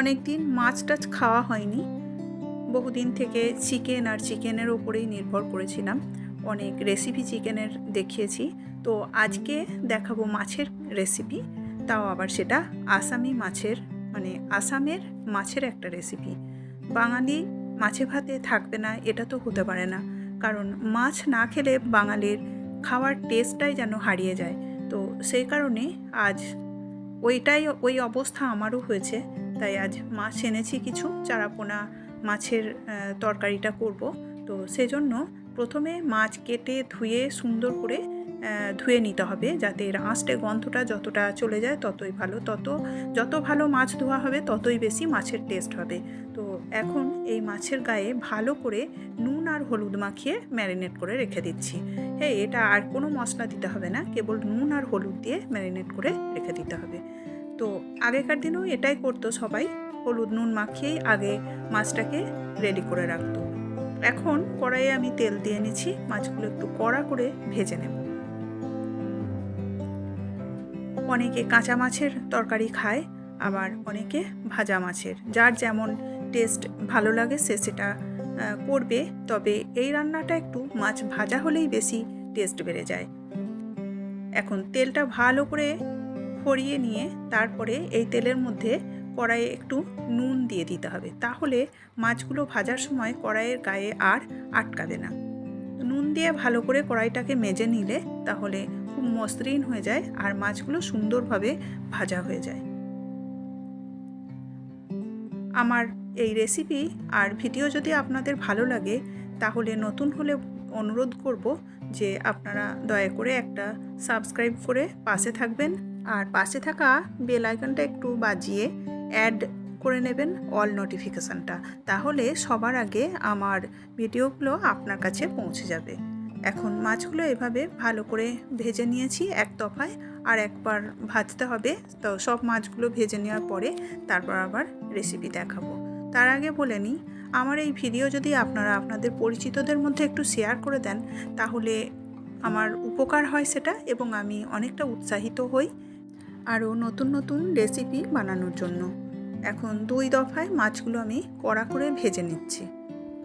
অনেক দিন মাছ টাছ খাওয়া হয়নি। বহুদিন থেকে চিকেন আর চিকেনের ওপরেই নির্ভর করেছিলাম। অনেক রেসিপি চিকেনের দেখিয়েছি। তো আজকে দেখাবো মাছের রেসিপি তাও আবার সেটা আসামি মাছের মানে আসামের মাছের একটা রেসিপি বাঙালি মাছে ভাতে থাকবে না, এটা তো হতে পারে না। কারণ মাছ না খেলে বাঙালির খাওয়ার টেস্টটাই যেন হারিয়ে যায়। তো সেই কারণে আজ ওইটাই, ওই অবস্থা আমারও হয়েছে। তাই আজ মাছ এনেছি কিছু, চারাপোনা মাছের তরকারিটা করব। তো সেজন্য প্রথমে মাছ কেটে ধুয়ে সুন্দর করে ধুয়ে নিতে হবে যাতে এর আঁশটে গন্ধটা যতটা চলে যায় ততই ভালো। তত, যত ভালো মাছ ধোয়া হবে ততই বেশি মাছের টেস্ট হবে। তো এখন এই মাছের গায়ে ভালো করে নুন আর হলুদ মাখিয়ে ম্যারিনেট করে রেখে দিচ্ছি। হ্যাঁ এটা আর কোনো মশলা দিতে হবে না, কেবল নুন আর হলুদ দিয়ে ম্যারিনেট করে রেখে দিতে হবে। তো আগেকার দিনেও এটাই করতো সবাই, হলুদ নুন মাখিয়েই আগে মাছটাকে রেডি করে রাখতো। এখন কড়াইয়ে আমি তেল দিয়ে নিচ্ছি, মাছগুলো একটু কড়া করে ভেজে নেব। অনেকে কাঁচা মাছের তরকারি খায়, আবার অনেকে ভাজা মাছের। যার যেমন টেস্ট ভালো লাগে সে সেটা করবে, তবে এই রান্নাটা একটু মাছ ভাজা হলেই বেশি টেস্ট বেড়ে যায়। এখন তেলটা ভালো করে ফড়িয়ে নিয়ে তারপরে এই তেলের মধ্যে কড়াইয়ে একটু নুন দিয়ে দিতে হবে। তাহলে মাছগুলো ভাজার সময় কড়াইয়ের গায়ে আর আটকাবে না। নুন দিয়ে ভালো করে কড়াইটাকে মেজে নিলে তাহলে খুব মসৃণ হয়ে যায় আর মাছগুলো সুন্দরভাবে ভাজা হয়ে যায়। আমার এই রেসিপি আর ভিডিও যদি আপনাদের ভালো লাগে, তাহলে নতুন হলে অনুরোধ করব যে আপনারা দয়া করে একটা সাবস্ক্রাইব করে পাশে থাকবেন। আর পাশে থাকা বেল আইকনটা একটু বাজিয়ে অ্যাড করে নেবেন অল নোটিফিকেশানটা তাহলে সবার আগে আমার ভিডিওগুলো আপনার কাছে পৌঁছে যাবে। এখন মাছগুলো এভাবে ভালো করে ভেজে নিয়েছি এক দফায়, আর একবার ভাজতে হবে। তো সব মাছগুলো ভেজে নেওয়ার পরে তারপর আবার রেসিপি দেখাবো। তার আগে বলে নিই, আমার এই ভিডিও যদি আপনারা আপনাদের পরিচিতদের মধ্যে একটু শেয়ার করে দেন, তাহলে আমার উপকার হয় সেটা এবং আমি অনেকটা উৎসাহিত হই। আরও নতুন নতুন রেসিপি বানানোর জন্য। এখন দুই দফায় মাছগুলো আমি কড়া করে ভেজে নিচ্ছি।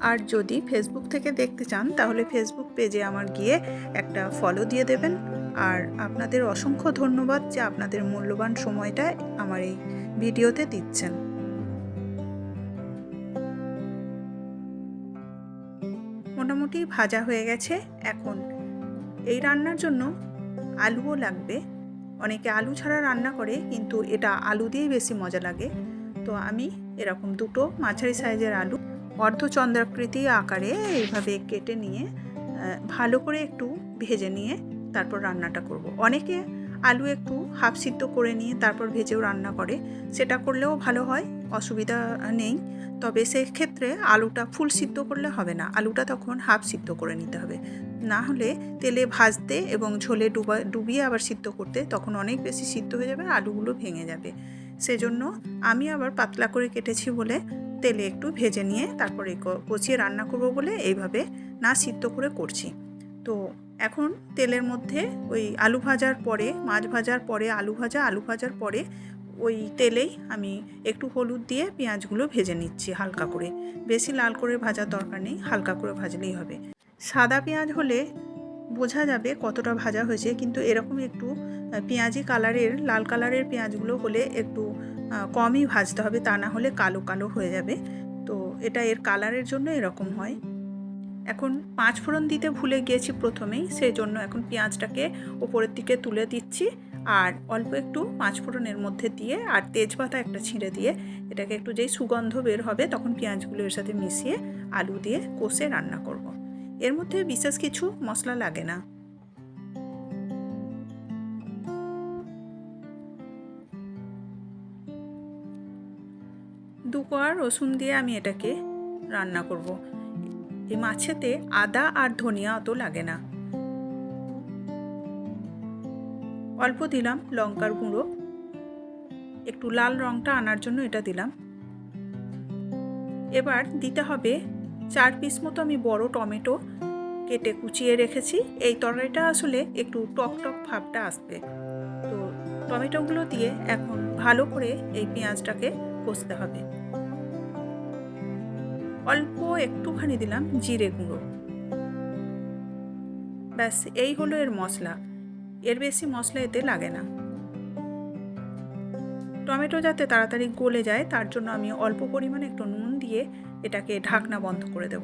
আর যদি ফেসবুক থেকে দেখতে চান, তাহলে ফেসবুক পেজে আমার গিয়ে একটা ফলো দিয়ে দেবেন। আর আপনাদের অসংখ্য ধন্যবাদ যে আপনাদের মূল্যবান সময়টা আমার এই ভিডিওতে দিচ্ছেন। মোটামুটি ভাজা হয়ে গেছে। এখন এই রান্নার জন্য আলুও লাগবে। অনেকে আলু ছাড়া রান্না করে, কিন্তু এটা আলু দিয়েই বেশি মজা লাগে তো আমি এরকম দুটো মাঝারি সাইজের আলু অর্ধচন্দ্রাকৃতি আকারে এইভাবে কেটে নিয়ে ভালো করে একটু ভেজে নিয়ে তারপর রান্নাটা করব। অনেকে আলু একটু হাফ সিদ্ধ করে নিয়ে তারপর ভেজেও রান্না করে। সেটা করলেও ভালো হয়, অসুবিধা নেই। তবে সেক্ষেত্রে আলুটা ফুল সিদ্ধ করলে হবে না। আলুটা তখন হাফ সিদ্ধ করে নিতে হবে। না হলে তেলে ভাজতে এবং ঝোলে ডুবা, ডুবিয়ে আবার সিদ্ধ করতে তখন অনেক বেশি সিদ্ধ হয়ে যাবে, আলুগুলো ভেঙে যাবে। সেজন্য আমি আবার পাতলা করে কেটেছি বলে তেলে একটু ভেজে নিয়ে তারপরে কচিয়ে রান্না করব বলে এইভাবে না সিদ্ধ করে করছি। তো এখন তেলের মধ্যে ওই আলু ভাজার পরে, মাছ ভাজার পরে, আলু ভাজা, আলু ভাজার পরে ওই তেলেই আমি একটু হলুদ দিয়ে পেঁয়াজগুলো ভেজে নিচ্ছি হালকা করে। বেশি লাল করে ভাজার দরকার নেই, হালকা করে ভাজলেই হবে। সাদা পেঁয়াজ হলে বোঝা যাবে কতটা ভাজা হয়েছে, কিন্তু এরকম একটু পেঁয়াজি কালারের, লাল কালারের পেঁয়াজগুলো হলে একটু কমই ভাজতে হবে, তা না হলে কালো কালো হয়ে যাবে। তো এটা এর কালারের জন্য এরকম হয়। এখন পাঁচ ফোড়ন দিতে ভুলে গিয়েছি প্রথমেই সেই জন্য এখন পেঁয়াজটাকে ওপরের দিকে তুলে দিচ্ছি আর অল্প একটু পাঁচ ফোড়নের মধ্যে দিয়ে আর তেজপাতা একটা ছিঁড়ে দিয়ে এটাকে একটু যেই সুগন্ধ বের হবে তখন পেঁয়াজগুলো এর সাথে মিশিয়ে আলু দিয়ে কষে রান্না করব। এর মধ্যে বিশেষ কিছু মশলা লাগে না দু কোয়া রসুন দিয়ে আমি এটাকে রান্না করব। এই মাছেতে আদা আর ধনিয়া অত লাগে না। অল্প দিলাম লঙ্কার গুঁড়ো। একটু লাল রঙটা আনার জন্য এটা দিলাম। এবার দিতে হবে চার পিস মতো আমি বড় টমেটো কেটে কুচিয়ে রেখেছি। এই তরকারিটা আসলে একটু টক টক ভাবটা আসবে। তো টমেটোগুলো দিয়ে এখন ভালো করে এই পেঁয়াজটাকে কষতে হবে। অল্প একটুখানি দিলাম জিরে গুঁড়ো। ব্যাস, এই হলো এর মশলা। এর বেশি মশলা এতে লাগে না। টমেটো যাতে তাড়াতাড়ি গলে যায়, তার জন্য আমি অল্প পরিমাণে একটু নুন দিয়ে এটাকে ঢাকনা বন্ধ করে দেব।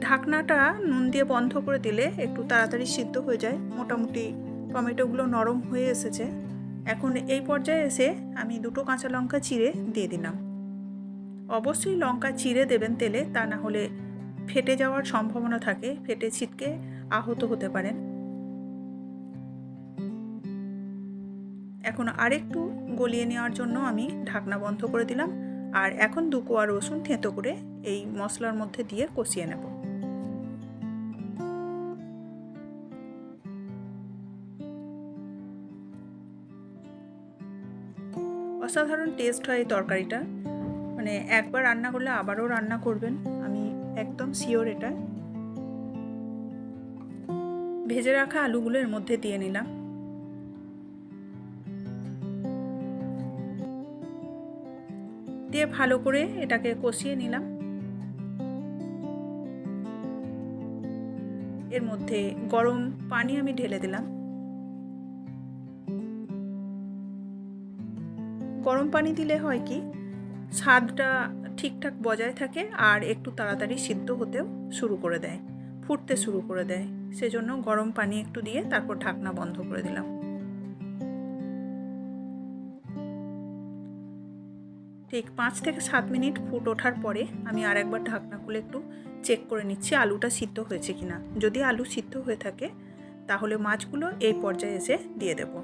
ঢাকনাটা নুন দিয়ে বন্ধ করে দিলে একটু তাড়াতাড়ি সিদ্ধ হয়ে যায়, মোটামুটি টমেটোগুলো নরম হয়ে এসেছে। এখন এই পর্যায়ে এসে আমি দুটো কাঁচা লঙ্কা চিড়ে দিয়ে দিলাম। অবশ্যই লঙ্কা চিড়ে দেবেন তেলে, তা না হলে ফেটে যাওয়ার সম্ভাবনা থাকে, ফেটে ছিটকে আহত হতে পারেন। এখন আরেকটু গলিয়ে নেওয়ার জন্য আমি ঢাকনা বন্ধ করে দিলাম, আর এখন দু কোয়া রসুন থেঁতো করে এই মশলার মধ্যে দিয়ে কষিয়ে নেব। অসাধারণ টেস্ট হয় এই তরকারিটা। মানে একবার রান্না করলে আবারও রান্না করবেন, আমি একদম শিওর এটা। ভেজে রাখা আলুগুলো এর মধ্যে দিয়ে নিলাম। দিয়ে ভালো করে এটাকে কষিয়ে নিলাম। এর মধ্যে গরম পানি আমি ঢেলে দিলাম। গরম পানি দিলে হয় কি, স্বাদটা ঠিকঠাক বজায় থাকে আর একটু তাড়াতাড়ি সিদ্ধ হতেও শুরু করে দেয়, ফুটতে শুরু করে দেয়। সেজন্য গরম পানি একটু দিয়ে তারপর ঢাকনা বন্ধ করে দিলাম। ঠিক পাঁচ থেকে সাত মিনিট ফুট ওঠার পরে আমি আর একবার ঢাকনা খুলে একটু চেক করে নিচ্ছি আলুটা সিদ্ধ হয়েছে কিনা। যদি আলু সিদ্ধ হয়ে থাকে, তাহলে মাছগুলো এই পর্যায়ে এসে দিয়ে দেবো।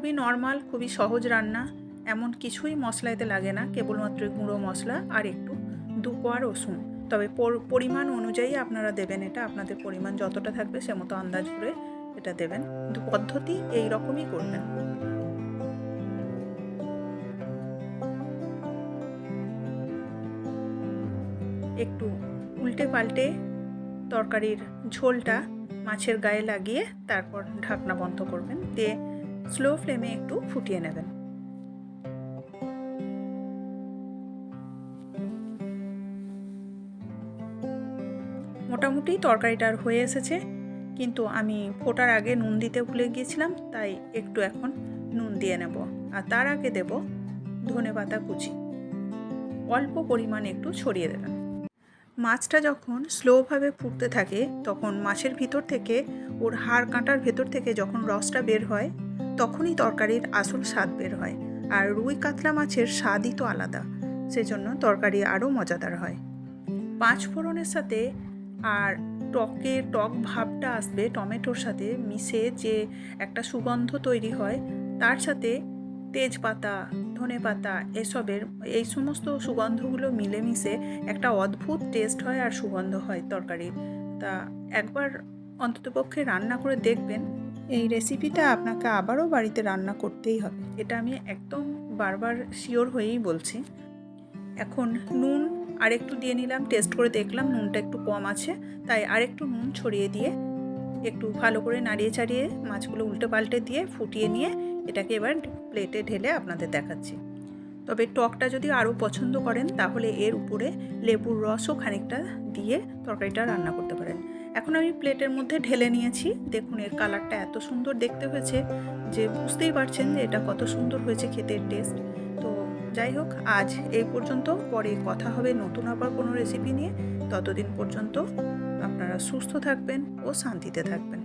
খুবই নর্মাল খুবই সহজ রান্না। এমন কিছুই মশলা এতে লাগে না, কেবলমাত্র গুঁড়ো মশলা আর একটু দু কোয়া রসুন। তবে পরিমাণ অনুযায়ী আপনারা দেবেন এটা, আপনাদের পরিমাণ যতটা থাকবে সে মতো আন্দাজ করে এটা দেবেন। কিন্তু পদ্ধতি এই রকমই করবেন। একটু উল্টে পাল্টে তরকারির ঝোলটা মাছের গায়ে লাগিয়ে তারপর ঢাকনা বন্ধ করবেন। দিয়ে স্লো ফ্লেমে একটু ফুটিয়ে নেবেন। মোটামুটি তরকারিটার হয়ে এসেছে, কিন্তু আমি ফোটার আগে নুন দিতে ভুলে গিয়েছিলাম, তাই একটু এখন নুন দিয়ে নেব। আর তার আগে দেব ধনে পাতা কুচি। অল্প পরিমাণ একটু ছড়িয়ে দেবেন। মাছটা যখন স্লোভাবে ফুটতে থাকে, তখন মাছের ভিতর থেকে ওর হাড় কাঁটার ভেতর থেকে যখন রসটা বের হয় তখনই তরকারির আসল স্বাদ বের হয়, আর রুই কাতলা মাছের স্বাদই তো আলাদা, সেজন্য তরকারি আরও মজাদার হয়। পাঁচ ফোড়নের সাথে আর টকের টক ভাবটা আসবে টমেটোর সাথে মিশে যে একটা সুগন্ধ তৈরি হয়, তার সাথে তেজপাতা ধনে পাতা এসবের এই সমস্ত সুগন্ধগুলো মিলেমিশে একটা অদ্ভুত টেস্ট হয় আর সুগন্ধ হয় তরকারির। তা একবার অন্ততপক্ষে রান্না করে দেখবেন এই রেসিপিটা আপনাকে আবারও বাড়িতে রান্না করতেই হবে। এটা আমি একদম বারবার শিওর হয়েই বলছি। এখন নুন আরেকটু দিয়ে নিলাম টেস্ট করে দেখলাম নুনটা একটু কম আছে, তাই আরেকটু নুন ছড়িয়ে দিয়ে একটু ভালো করে নাড়িয়ে চাড়িয়ে মাছগুলো উল্টে পাল্টে দিয়ে ফুটিয়ে নিয়ে এটাকে এবার প্লেটে ঢেলে আপনাদের দেখাচ্ছি। তবে টকটা যদি আরও পছন্দ করেন, তাহলে এর উপরে লেবুর রসও খানিকটা দিয়ে তরকারিটা রান্না করতে পারেন। এখন আমি প্লেটের মধ্যে ঢেলে নিয়েছি। দেখুন, এর কালারটা এত সুন্দর দেখতে হয়েছে যে বুঝতেই পারছেন যে এটা কত সুন্দর হয়েছে খেতে টেস্ট। তো যাই হোক, আজ এই পর্যন্ত। পরে কথা হবে নতুন আবার কোনো রেসিপি নিয়ে। ততদিন পর্যন্ত আপনারা সুস্থ থাকবেন ও শান্তিতে থাকবেন।